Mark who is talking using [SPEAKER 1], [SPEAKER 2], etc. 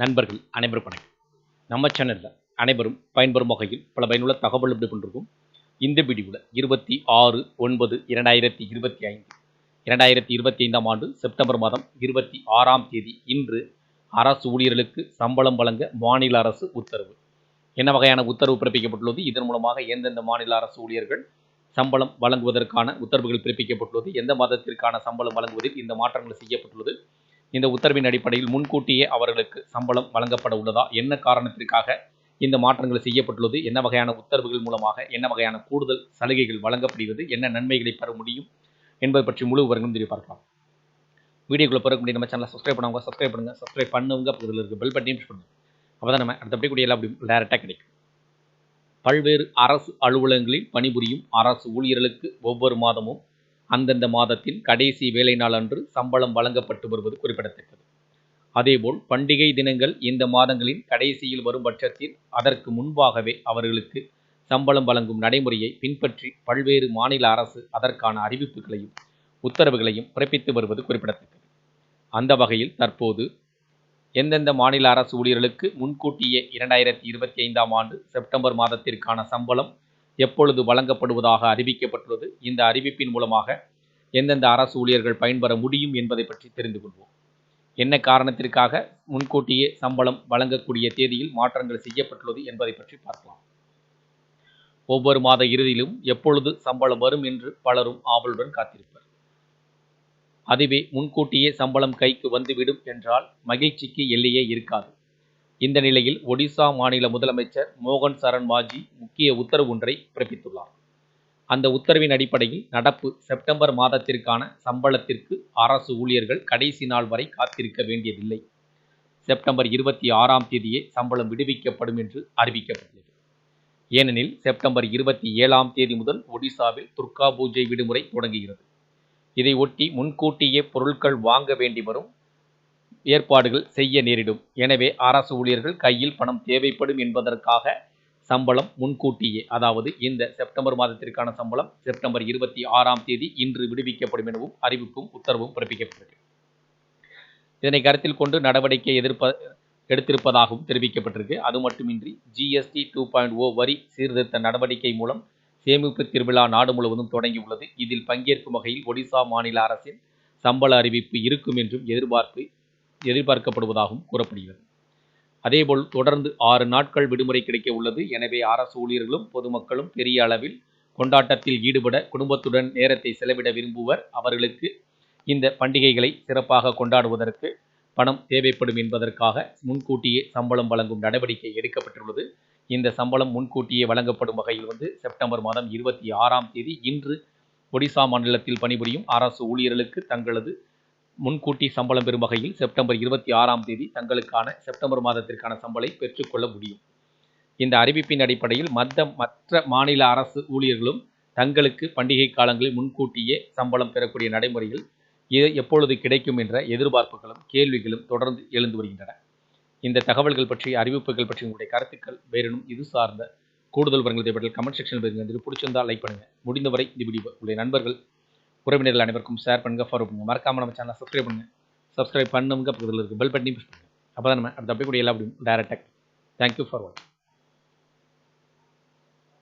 [SPEAKER 1] நண்பர்கள் அனைவரும் வணக்கம். நம்ம சேனலில் அனைவரும் பயன்பெறும் வகையில் பல பயனுள்ள தகவல் எப்படி கொண்டிருக்கும். இந்த வீடியோவில் இருபத்தி ஆறு ஒன்பது இரண்டாயிரத்தி இருபத்தி ஐந்து இரண்டாயிரத்தி இருபத்தி ஐந்தாம் ஆண்டு செப்டம்பர் மாதம் இருபத்தி ஆறாம் தேதி இன்று அரசு ஊழியர்களுக்கு சம்பளம் வழங்க மாநில அரசு உத்தரவு. என்ன வகையான உத்தரவு பிறப்பிக்கப்பட்டுள்ளது? இதன் மூலமாக எந்தெந்த மாநில அரசு ஊழியர்கள் சம்பளம் வழங்குவதற்கான உத்தரவுகள் பிறப்பிக்கப்பட்டுள்ளது? எந்த மாதத்திற்கான சம்பளம் வழங்குவதில் இந்த மாற்றங்கள் செய்யப்பட்டுள்ளது? இந்த உத்தரவின் அடிப்படையில் முன்கூட்டியே அவர்களுக்கு சம்பளம் வழங்கப்பட உள்ளதா? என்ன காரணத்திற்காக இந்த மாற்றங்கள் செய்யப்பட்டுள்ளது? என்ன வகையான உத்தரவுகள் மூலமாக என்ன வகையான கூடுதல் சலுகைகள் வழங்கப்படுகிறது? என்ன நன்மைகளை பெற முடியும் என்பது பற்றி முழு விவரங்களும் தெரிய பார்க்கலாம். வீடியோக்குள்ளே பிறகு முடியும் நம்ம சேனலை சப்ஸ்கிரைப் பண்ணவங்க சப்ஸ்கிரைப் பண்ணுங்க. சப்ஸ்கிரைப் பண்ணுங்க பக்கத்தில் இருக்க பெல் பட்டியும் push பண்ணுங்கள் அப்போ தான் நம்ம அடுத்தபடி கூடிய எல்லாம் அப்படி டேரெக்டாக கிடைக்கும். பல்வேறு அரசு அலுவலகங்களில் பணிபுரியும் அரசு ஊழியர்களுக்கு ஒவ்வொரு மாதமும் அந்தந்த மாதத்தின் கடைசி வேலை நாள் அன்று சம்பளம் வழங்கப்பட்டு வருவது குறிப்பிடத்தக்கது. அதேபோல் பண்டிகை தினங்கள் இந்த மாதங்களின் கடைசியில் வரும் பட்சத்தில் அதற்கு முன்பாகவே அவர்களுக்கு சம்பளம் வழங்கும் நடைமுறையை பின்பற்றி பல்வேறு மாநில அரசு அதற்கான அறிவிப்புகளையும் உத்தரவுகளையும் பிறப்பித்து வருவது குறிப்பிடத்தக்கது. அந்த வகையில் தற்போது எந்தெந்த மாநில அரசு ஊழியர்களுக்கு முன்கூட்டியே இரண்டாயிரத்தி இருபத்தி ஐந்தாம் ஆண்டு செப்டம்பர் மாதத்திற்கான சம்பளம் எப்பொழுது வழங்கப்படுவதாக அறிவிக்கப்பட்டுள்ளது. இந்த அறிவிப்பின் மூலமாக எந்தெந்த அரசு ஊழியர்கள் பயன்பெற முடியும் என்பதை பற்றி தெரிந்து கொள்வோம். என்ன காரணத்திற்காக முன்கூட்டியே சம்பளம் வழங்கக்கூடிய தேதியில் மாற்றங்கள் செய்யப்பட்டுள்ளது என்பதை பற்றி பார்க்கலாம். ஒவ்வொரு மாத இறுதியிலும் எப்பொழுது சம்பளம் வரும் என்று பலரும் ஆவலுடன் காத்திருப்பர். அதுவே முன்கூட்டியே சம்பளம் கைக்கு வந்துவிடும் என்றால் மகிழ்ச்சிக்கு எல்லையே இருக்காது. இந்த நிலையில் ஒடிசா மாநில முதலமைச்சர் மோகன் சரண் மாஜி முக்கிய உத்தரவு ஒன்றை பிறப்பித்துள்ளார். அந்த உத்தரவின் அடிப்படையில் நடப்பு செப்டம்பர் மாதத்திற்கான சம்பளத்திற்கு அரசு ஊழியர்கள் கடைசி நாள் வரை காத்திருக்க வேண்டியதில்லை. செப்டம்பர் இருபத்தி ஆறாம் தேதியே சம்பளம் விடுவிக்கப்படும் என்று அறிவிக்கப்பட்டது ஏனெனில் செப்டம்பர் இருபத்தி ஏழாம் தேதி முதல் ஒடிசாவில் துர்கா பூஜை விடுமுறை தொடங்குகிறது. இதை ஒட்டி முன்கூட்டியே பொருட்கள் வாங்க வேண்டி வரும் ஏற்பாடுகள் செய்ய நேரிடும். எனவே அரசு ஊழியர்கள் கையில் பணம் தேவைப்படும் என்பதற்காக சம்பளம் முன்கூட்டியே அதாவது இந்த செப்டம்பர் மாதத்திற்கான சம்பளம் செப்டம்பர் இருபத்தி ஆறாம் தேதி இன்று விடுவிக்கப்படும் எனவும் அறிவிப்பும் உத்தரவும் பிறப்பிக்கப்பட்டது இதனை கருத்தில் கொண்டு நடவடிக்கை எதிர்ப்ப எடுத்திருப்பதாகவும் தெரிவிக்கப்பட்டிருக்கு. அது மட்டுமின்றி ஜிஎஸ்டி டூ பாயிண்ட் ஓ வரி சீர்திருத்த நடவடிக்கை மூலம் சேமிப்பு திருவிழா நாடு முழுவதும் தொடங்கியுள்ளது. இதில் பங்கேற்கும் வகையில் ஒடிசா மாநில அரசின் சம்பள அறிவிப்பு இருக்கும் என்றும் எதிர்பார்ப்பு எதிர்பார்க்கப்படுவதாகவும் கூறப்படுகிறது. அதேபோல் தொடர்ந்து ஆறு நாட்கள் விடுமுறை கிடைக்க உள்ளது. எனவே அரசு ஊழியர்களும் பொதுமக்களும் பெரிய அளவில் கொண்டாட்டத்தில் ஈடுபட குடும்பத்துடன் நேரத்தை செலவிட விரும்புவர். அவர்களுக்கு இந்த பண்டிகைகளை சிறப்பாக கொண்டாடுவதற்கு பணம் தேவைப்படும் என்பதற்காக முன்கூட்டியே சம்பளம் வழங்கும் நடவடிக்கை எடுக்கப்பட்டுள்ளது. இந்த சம்பளம் முன்கூட்டியே வழங்கப்படும் வகையில் வந்து செப்டம்பர் மாதம் இருபத்தி ஆறாம் தேதி இன்று ஒடிசா மாநிலத்தில் பணிபுரியும் அரசு ஊழியர்களுக்கு தங்களது முன்கூட்டி சம்பளம் பெறும் வகையில் செப்டம்பர் இருபத்தி ஆறாம் தேதி தங்களுக்கான செப்டம்பர் மாதத்திற்கான சம்பளை பெற்றுக்கொள்ள முடியும். இந்த அறிவிப்பின் அடிப்படையில் மத்த மற்ற மாநில அரசு ஊழியர்களும் தங்களுக்கு பண்டிகை காலங்களில் முன்கூட்டியே சம்பளம் பெறக்கூடிய நடைமுறைகள் இது எப்பொழுது கிடைக்கும் என்ற எதிர்பார்ப்புகளும் கேள்விகளும் தொடர்ந்து எழுந்து வருகின்றன. இந்த தகவல்கள் பற்றி அறிவிப்புகள் பற்றி உங்களுடைய கருத்துக்கள் வேறெனும் இது சார்ந்த கூடுதல் வரங்கள் தேவைப்பட்டால் கமெண்ட் செக்ஷன் இது பிடிச்சிருந்தால் லைக் பண்ணுங்கள் முடிந்தவரை இந்த வீடியோ உங்களுடைய நண்பர்கள் உறவினர்கள் அனைவருக்கும் ஷேர் பண்ணுங்கள் ஃபாலோ பண்ணுங்கள் மறக்காமல் நம்ம சேனலை சப்ஸ்கிரைப் பண்ணுங்கள் சப்ஸ்கிரைப் பண்ணுங்க பக்கத்தில் இருக்குது பெல் பட்டனையும் அப்போ தான் நம்ம அடுத்த அப்படி கூட எல்லா அப்படியும் டேரெக்டாக தேங்க்யூ ஃபார் வாட்சிங்